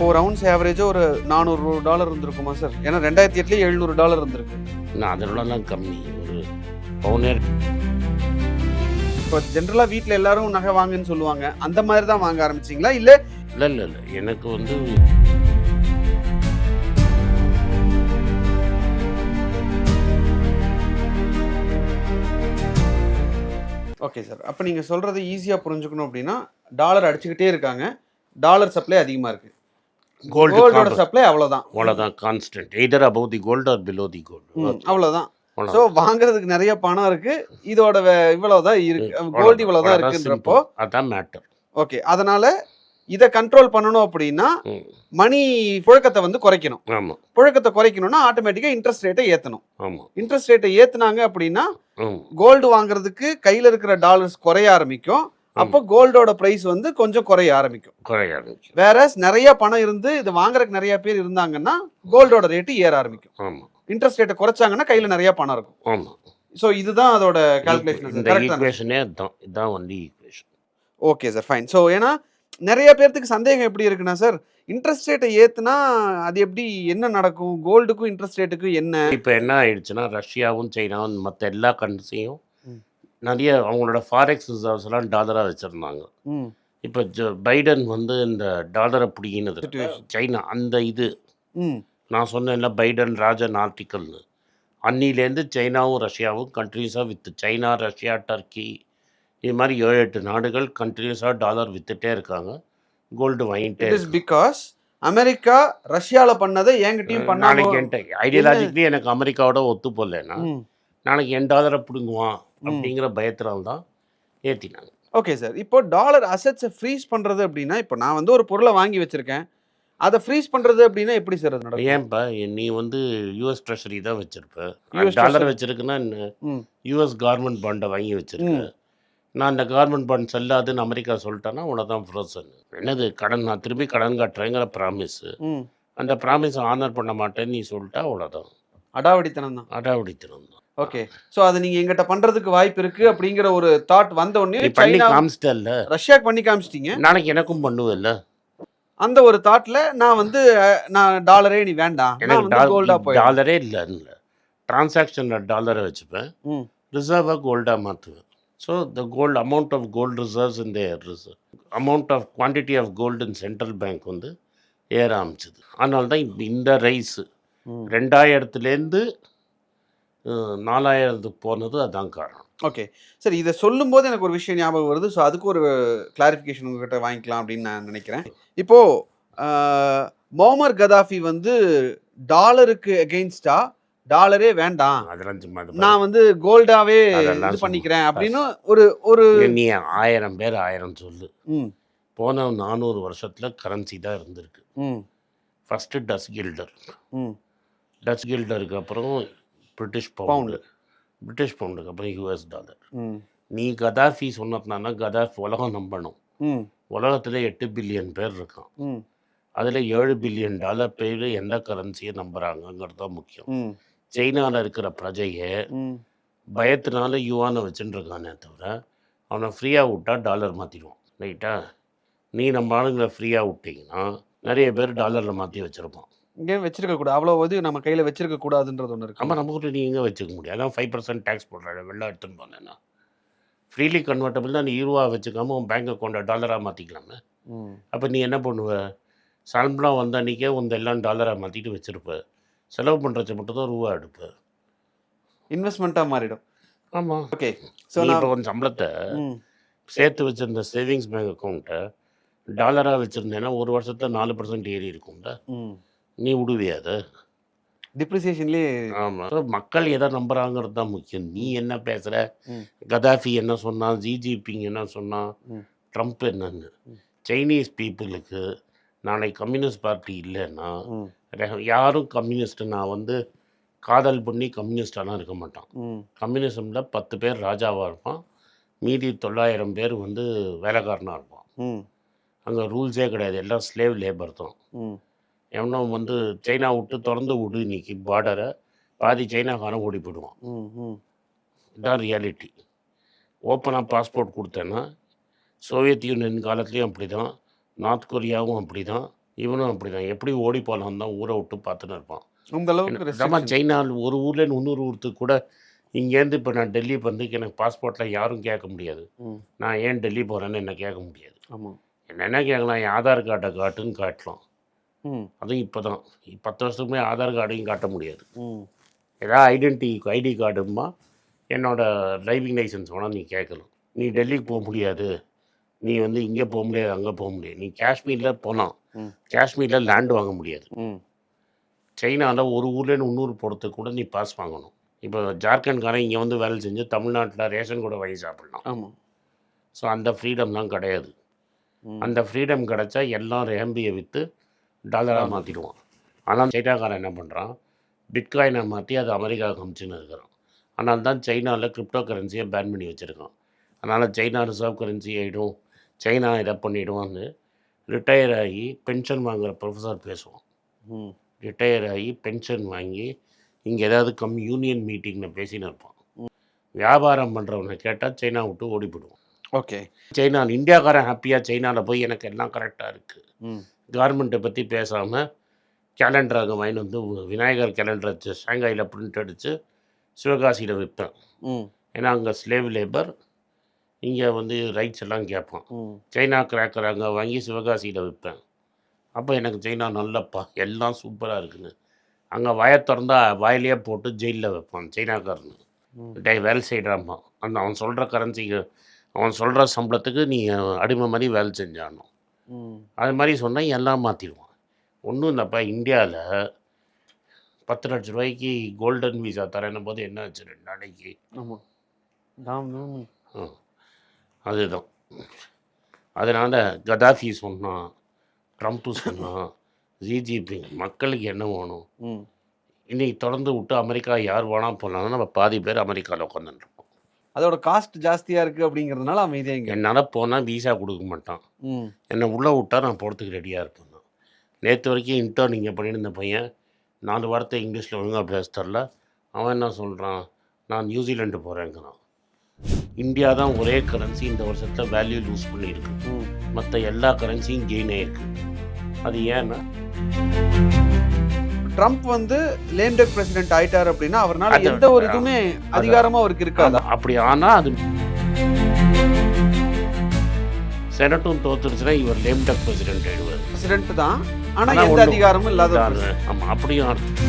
Four rounds ஆவரேஜாக ஒரு நானூறு டாலர் இருந்திருக்குமா சார் ஏன்னா ரெண்டாயிரத்தி எட்டுலேயே எழுநூறு டாலர் இருந்திருக்கு. நான் அதோடலாம் கம்மி. ஒரு பவுனே இப்போ ஜென்ரலாக வீட்டில் எல்லாரும் நகை வாங்குன்னு சொல்லுவாங்க. அந்த மாதிரி தான் வாங்க ஆரம்பிச்சிங்களா? இல்லை இல்லை இல்லை இல்லை. எனக்கு வந்து ஓகே சார் அப்போ நீங்கள் சொல்கிறத ஈஸியாக புரிஞ்சுக்கணும் அப்படின்னா டாலர் அடிச்சுக்கிட்டே இருக்காங்க. டாலர் சப்ளை அதிகமாக இருக்குது கோல்டோட சப்ளை அவ்வளோதான் அவ்வளோதான் constant either above the gold or below the gold அவ்வளோதான் ஸோ வாங்குறதுக்கு நிறைய பணம் இருக்கு. இதோட இவ்வளவுதான் இருக்கு கோல்டு இவ்வளவுதான் இருக்குன்றப்போ அதான் மேட்டர் ஓகே அதனால இதை கண்ட்ரோல் பண்ணணும் அப்படின்னா மணி புழக்கத்தை வந்து குறைக்கணும். புழக்கத்தை குறைக்கணும்னா ஆட்டோமேட்டிக்காக இன்ட்ரெஸ்ட் ரேட்டை ஏற்றணும் ஆமாம் இன்ட்ரெஸ்ட் ரேட்டை ஏத்துனாங்க அப்படின்னா கோல்டு வாங்குறதுக்கு கையில இருக்கிற டாலர்ஸ் குறைய ஆரம்பிக்கும். அப்போ கோல்டோட பிரைஸ் வந்து கொஞ்சம் குறைய ஆரம்பிக்கும். குறையாது வேற நிறைய பணம் இருந்து இது வாங்குறதுக்கு நிறைய பேர் இருந்தாங்கன்னா கோல்டோட ரேட்டு ஏற ஆரம்பிக்கும். இன்ட்ரெஸ்ட் ரேட்டை குறைச்சாங்கன்னா கையில நிறைய பணம் இருக்கும். ஆமாம் ஸோ இதுதான் அதோட கால்குலேஷன் இதுதான். வந்து equation okay sir fine so ஏன்னா நிறைய பேர்த்துக்கு சந்தேகம் எப்படி இருக்குன்னா சார் இன்ட்ரெஸ்ட் ரேட்டை ஏத்துனா அது எப்படி என்ன நடக்கும்? கோல்டுக்கும் இன்ட்ரெஸ்ட் ரேட்டுக்கும் என்ன? இப்போ என்ன ஆயிடுச்சுன்னா ரஷ்யாவும் சைனாவும் மற்ற எல்லா கண்ட்ரிஸையும். நிறைய அவங்களோட ஃபாரெக்ஸ் ரிசர்வ்ஸ் எல்லாம் டாலராக வச்சுருந்தாங்க. இப்போ ஜோ பைடன் வந்து இந்த டாலரை Situation. சைனா அந்த இது. நான் சொன்னேன்ல பைடன் ராஜன் ஆர்டிக்கல்னு அன்னிலேருந்து சைனாவும் ரஷ்யாவும் கண்ட்ரீஸாக வித்து சைனா ரஷ்யா டர்க்கி இது மாதிரி ஏழு எட்டு நாடுகள் கண்ட்ரியூஸாக டாலர் வித்துட்டே இருக்காங்க. கோல்டு வாங்கிட்டே இஸ். பிகாஸ் அமெரிக்கா ரஷ்யால பண்ணதை என்கிட்டயும் நாளைக்கு பண்ணாங்க என்கிட்ட ஐடியாலஜிக்கலி எனக்கு அமெரிக்காவோட ஒத்து போடலன்னா நாளைக்கு என் டாலரை பிடுங்குவான். அப்படிங்கிற பயத்தினால தான் ஏற்றினாங்க ஓகே சார். இப்போ டாலர் அசெட்ஸை ஃப்ரீஸ் பண்றது அப்படின்னா இப்போ நான் வந்து ஒரு பொருளை வாங்கி வச்சிருக்கேன். அதை ஃப்ரீஸ் பண்றது அப்படின்னா எப்படி சார் அது நடக்கும்? ஏன்பா நீ வந்து யூஎஸ் ட்ரெஷரி தான் வச்சிருப்ப. டாலர். வச்சிருக்குன்னா யூஎஸ் கவர்மெண்ட் பாண்டை வாங்கி வச்சிருக்க. நான் அந்த கவர்மெண்ட் பாண்ட் செல்லாதுன்னு அமெரிக்கா சொல்லிட்டேன்னா உன தான் ஃப்ரோசன் என்னது கடன் நான் திரும்பி கடன் காட்டுறேங்கிற ப்ராமிஸ் அந்த ப்ராமிஸை ஆனர் பண்ண மாட்டேன்னு நீ சொல்லிட்டா அவ்வளோதான் அடாவடித்தனம் தான். அடாவடித்தனம் தான். ஓகே ஸோ அதை நீங்க எங்கிட்ட பண்றதுக்கு வாய்ப்பு இருக்கு அப்படிங்கிற ஒரு தாட் வந்த உடனே பண்ணி காமிச்சிட்டல்ல? ரஷ்யாக்கு பண்ணி காமிச்சிட்டீங்க. நாளைக்கு எனக்கும் பண்ணுவல்ல? அந்த ஒரு தாட்ல நான் வந்து நான் டாலரே நீ வேண்டாம். எனக்கு கோல்டா டாலரே இல்லை டிரான்சாக்ஷனில் டாலரை வச்சுப்பேன். ம். ரிசர்வாக கோல்டாக மாற்றுவேன். So the gold amount of gold reserves இந்த reserve amount of quantity of gold in central bank வந்து ஏற ஆரம்பிச்சது. அதனால தான் இந்த ரைஸு. ரெண்டாயிரத்துலேருந்து நாலாயிரத்துக்கு போனது அதான் காரணம். ஓகே. சரி இதை சொல்லும்போது எனக்கு ஒரு விஷயம் ஞாபகம் வருது. ஸோ அதுக்கு ஒரு கிளாரிஃபிகேஷன் உங்ககிட்ட வாங்கிக்கலாம் அப்படின்னு நான் நினைக்கிறேன். இப்போ ஆஹ், மோமர் கதாஃபி வந்து டாலருக்கு எகெயின்ஸ்டா டாலரே வேண்டாம். நான் வந்து கோல்டாவே இது பண்ணிக்கிறேன் அப்படின்னு ஒரு ஒரு. நீ ஆயிரம் பேர் ஆயிரம் சொல்லு. ம். போன நானூறு வருஷத்தில் கரன்சி தான் இருந்திருக்கு. ம். ஃபஸ்ட்டு டச் கில்டர் ம். டச் கில்டருக்கு அப்புறம் பிரிட்டிஷ். பவுண்டு பிரிட்டிஷ் பவுண்டுக்கு அப்புறம் யூஎஸ் டாலர் நீ கதாஃபி சொன்னதுனால கதாஃபி உலகம் நம்பணும். உலகத்தில் எட்டு பில்லியன் பேர் இருக்கான். அதில் ஏழு பில்லியன் டாலர் பேர் எந்த கரன்சியை நம்புகிறாங்கங்கிறது தான் முக்கியம். சைனாவில் இருக்கிற பிரஜையை பயத்தினால யுவானை வச்சுட்டு இருக்கானே தவிர அவனை ஃப்ரீயாக விட்டா டாலர் மாற்றிடுவான் ரைட்டா நீ நம்ம ஆளுங்களை ஃப்ரீயாக விட்டீங்கன்னா நிறைய பேர் டாலரில் மாற்றி வச்சுருப்பான். இங்கே வச்சிருக்க கூடாது. அவ்வளோ இது நம்ம கையில வச்சிருக்க கூடாதுன்றது ஒன்று இருக்கு. நம்ம நமக்கு நீ எங்கே வச்சுக்க முடியும்? அதான் ஃபைவ் பர்சன்ட் டேக்ஸ் போடுறாரு வெளில எடுத்துன்னு போனேன்னா. ஃப்ரீலி கன்வெர்ட்டபிள் தான் நீ ஈருவா வச்சுக்காம உன் பேங்க் அக்கௌண்ட்டை டாலராக மாற்றிக்கலாமே அப்போ நீ என்ன பண்ணுவ? சம்பளம் வந்த அன்றைக்கே உந்த எல்லாம் டாலராக மாற்றிட்டு வச்சுருப்ப. செலவு பண்ணுறச்ச மட்டும் தான் ரூபா எடுப்ப. இன்வெஸ்ட்மெண்ட்டாக மாறிடும். ஆமாம் ஓகே ஸோ இப்போ உன் சம்பளத்தை சேர்த்து வச்சிருந்த சேவிங்ஸ் பேங்க் அக்கௌண்ட்டை டாலராக வச்சுருந்தேன்னா ஒரு வருஷத்துல நாலு பர்சன்ட் ஏறி இருக்கும்ல. நீ விடுவியா அதை. டிப்ரிசியேஷன்லேயே ஆமாம் மக்கள் எதை நம்புறாங்கிறது தான் முக்கியம். நீ என்ன பேசுகிற. கதாஃபி என்ன சொன்னான்? ஜி ஜிபிங் என்ன சொன்னான். ட்ரம்ப் என்னன்னு. சைனீஸ் பீப்புளுக்கு நாளைக்கு கம்யூனிஸ்ட் பார்ட்டி இல்லைன்னா யாரும் கம்யூனிஸ்ட் நான் வந்து காதல் பண்ணி கம்யூனிஸ்டாலாம் இருக்க மாட்டான் கம்யூனிசமில் பத்து பேர் ராஜாவாக இருப்பான். மீதி தொள்ளாயிரம் பேர் வந்து வேலைக்காரனாக இருப்பான். அங்கே ரூல்ஸே கிடையாது. எல்லாம் ஸ்லேவ் லேபர் தான். ம் எவனோ வந்து சைனா விட்டு திறந்து விடு இன்னைக்கு பார்டரை பாதி சைனாக்காரன் ஓடி போயிடுவான். இதுதான் ரியாலிட்டி ஓப்பனாக பாஸ்போர்ட் கொடுத்தேன்னா சோவியத் யூனியன் காலத்துலேயும் அப்படி தான் நார்த் கொரியாவும் அப்படி தான் இவனும் அப்படி தான் எப்படி ஓடி போகலாம் தான் ஊரை விட்டு பார்த்துன்னு இருப்பான். அந்த அளவுக்கு நம்ம. சைனா ஒரு ஊர்லேருந்து இன்னொரு ஊருக்கு கூட இங்கேருந்து இப்போ நான் டெல்லி வந்து எனக்கு பாஸ்போர்ட்டில் யாரும் கேட்க முடியாது. நான் ஏன் டெல்லி போகிறேன்னு என்ன கேட்க முடியாது. ஆமா. என்னென்ன கேட்கலாம்? என் ஆதார் கார்டை காட்டுன்னு காட்டலாம். அதுவும் இப்போ தான் பத்து வருஷத்துக்குமே ஆதார் கார்டையும் காட்ட முடியாது. ஏதாவது ஐடென்டி ஐடி கார்டுமா என்னோட டிரைவிங் லைசன்ஸ் வேணால் நீ கேட்கலாம். நீ டெல்லிக்கு போக முடியாது. நீ வந்து இங்கே போக முடியாது அங்கே போக முடியாது. நீ காஷ்மீரில் போகலாம் ம். காஷ்மீரில் லேண்ட் வாங்க முடியாது. சைனாவில் ஒரு ஊர்லேருந்து இன்னொரு போகிறதுக்கு கூட நீ பாஸ் வாங்கணும். இப்போ ஜார்க்கண்ட்காரன் இங்கே வந்து வேலை செஞ்சு தமிழ்நாட்டில் ரேஷன் கூட வாங்கி சாப்பிடலாம். ஆமா. ஸோ அந்த ஃப்ரீடம்லாம் கிடையாது. ம், அந்த ஃப்ரீடம் கிடச்சா எல்லாம் ரேம்பியை விற்று டாலராக மாற்றிடுவான் ஆனால் சைனாக்காரன் என்ன பண்ணுறான் பிட்காயினை மாற்றி அது அமெரிக்காவுக்கு அமிச்சுன்னு இருக்கிறான். ஆனால் தான் சைனாவில் கிரிப்டோ கரன்சியை பேன் பண்ணி வச்சுருக்கான். அதனால் சைனா ரிசர்வ் கரன்சி ஆகிடும் சைனா இதை பண்ணிவிடுவான்னு ரிட்டையர் ஆகி பென்ஷன் வாங்குற ப்ரொஃபஸர் பேசுவான். ரிட்டையர் ஆகி பென்ஷன் வாங்கி இங்கே ஏதாவது கம் யூனியன் மீட்டிங்கில் பேசின்னு இருப்பான். வியாபாரம் பண்ணுறவனை கேட்டால் சைனா விட்டு ஓடி போயிடுவான். ஓகே. சைனா இந்தியாக்காரன் ஹாப்பியாக சைனாவில் போய் எனக்கு எல்லாம் கரெக்டாக இருக்குது ம், கார்மெண்ட்டை பற்றி பேசாமல் கேலண்டர் அங்கே வாங்கிட்டு வந்து விநாயகர் கேலண்டர் வச்சு ஷாங்காயில் பிரிண்ட் அடித்து சிவகாசியில் விற்பேன் ஏன்னா அங்கே ஸ்லேவ் லேபர் இங்கே வந்து ரைட்ஸ் எல்லாம் கேட்பான். சைனா கிராக்கர் அங்கே வாங்கி சிவகாசியில் விற்பேன் அப்போ எனக்கு சைனா நல்லப்பா எல்லாம் சூப்பராக இருக்குன்னு. அங்கே வாயை திறந்தா வாயிலேயே போட்டு ஜெயிலில் வைப்பான் சைனாக்காரனு. டே வேலை செய்கிறாம்மா அந்த அவன் சொல்கிற கரன்சிக்கு அவன் சொல்கிற சம்பளத்துக்கு நீ அடிமை மாதிரி வேலை செஞ்சானோ. அது மாதிரி சொன்னால் எல்லாம் மாற்றிடுவான் ஒன்றும் இல்லைப்பா இந்தியாவில் பத்து லட்ச ரூபாய்க்கு கோல்டன் விசா தரேன்னும் போது என்ன ஆச்சு? ரெண்டு நாளைக்கு. ஆமா. தாம் தாம். ஆ, அதுதான். அதனால் கதாஃபி சொன்னான் ட்ரம்ப்பு சொன்னான் ஜிஜிபி மக்களுக்கு என்ன வேணும்? ம், இன்னைக்கு தொடர்ந்து விட்டு அமெரிக்கா யார் வேணா போனாலும் நம்ம பாதி பேர் அமெரிக்காவில் உட்காந்துருப்போம் அதோட காஸ்ட் ஜாஸ்தியா இருக்கு அப்படிங்கறதுனால அமைதியா இங்க என்னால் போனால் வீசா கொடுக்க மாட்டான். என்னை உள்ளே விட்டா நான் போகிறதுக்கு ரெடியாக இருப்பேன் நேற்று வரைக்கும் இன்டர்ன் இங்கே பண்ணியிருந்த பையன் நாலு வார்த்தை இங்கிலீஷில் ஒழுங்காக பேச தெரில அவன் என்ன சொல்கிறான் நான் நியூசிலாண்டு போகிறேங்கிறான் இந்தியா தான் ஒரே கரன்சி இந்த வருஷத்தில் வேல்யூ லூஸ் பண்ணியிருக்கு. மற்ற எல்லா கரன்சியும் கெயின் ஆயிருக்கு. அது ஏன்னா ட்ரம்ப் வந்து லேம்டெக் பிரசிடென்ட் ஆயிட்டார் அப்படின்னா அவர்னால எந்த ஒரு இதுவுமே அதிகாரமா அவருக்கு இருக்காதா? அப்படி ஆனால் அது செனட்டும் தோத்துருச்சுன்னா இவர் லேம்டக் பிரசிடென்ட் ஆயிடுவார். பிரசிடென்ட் தான். ஆனா ஆனா எந்த அதிகாரமும் இல்லாத- ஆமா அப்படியும் அர்த்தம்.